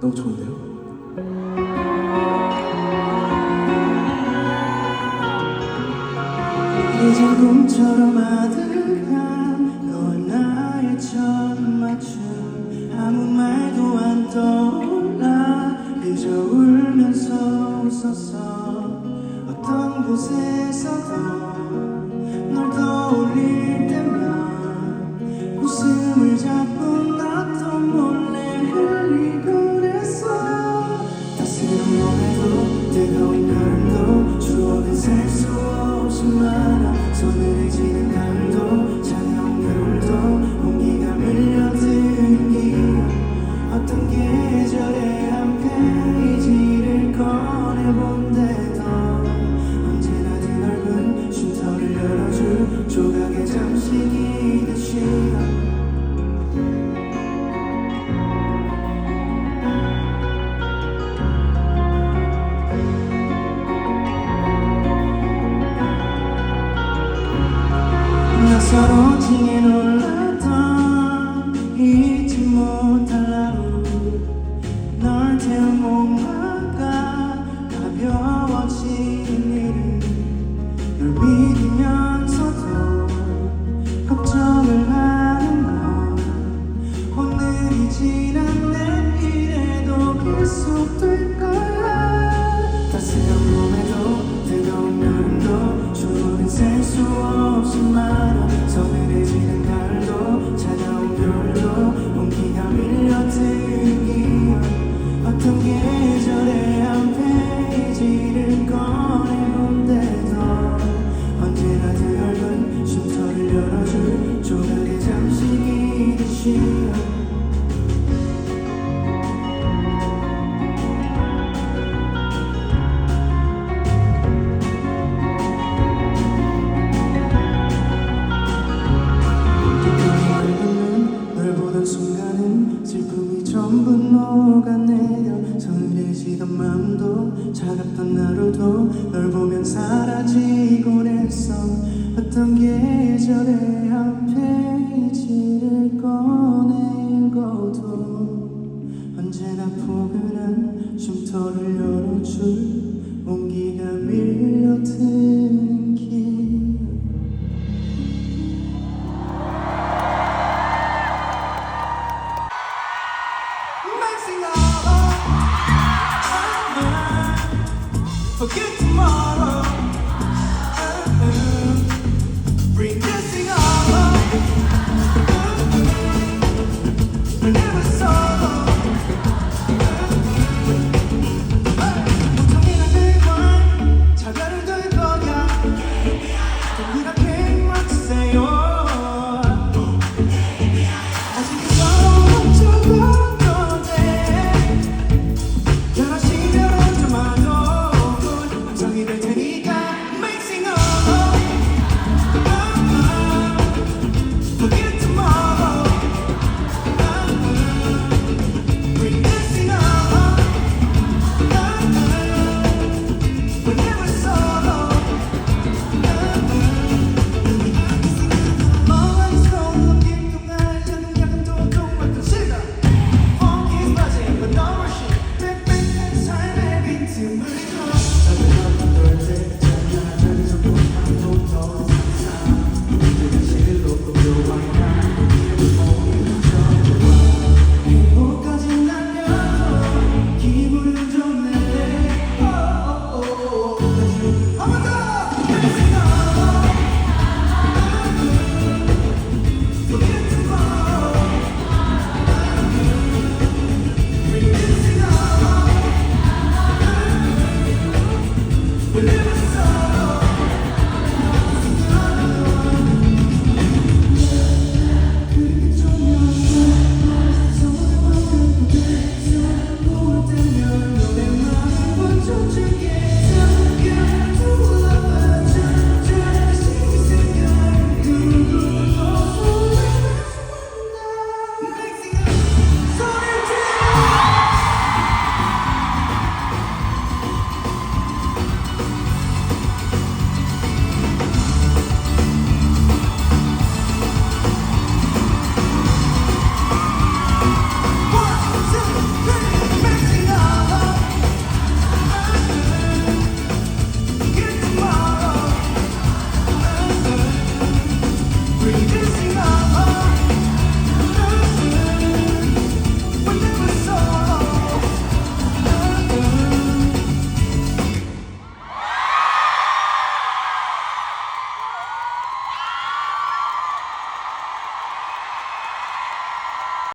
너무 좋은데요? 이제 꿈처럼 아득한 너와 나의 첫 맞춤. 아무 말도 안 떠올라. 그저 울면서 웃었어. 어떤 곳에서도 널 떠올라 서로지게 놀랐다 잊지 못하려고 널 태운 목마가 가벼워지는 일을 믿으면서도 걱정을 하는 건 오늘이지 시던 마음도 차갑던 하루도 널 보면 사라지곤 했어. 어떤 계절의 한 페이지를 꺼내 읽어도 언제나 포근한 쉼터를 열어줄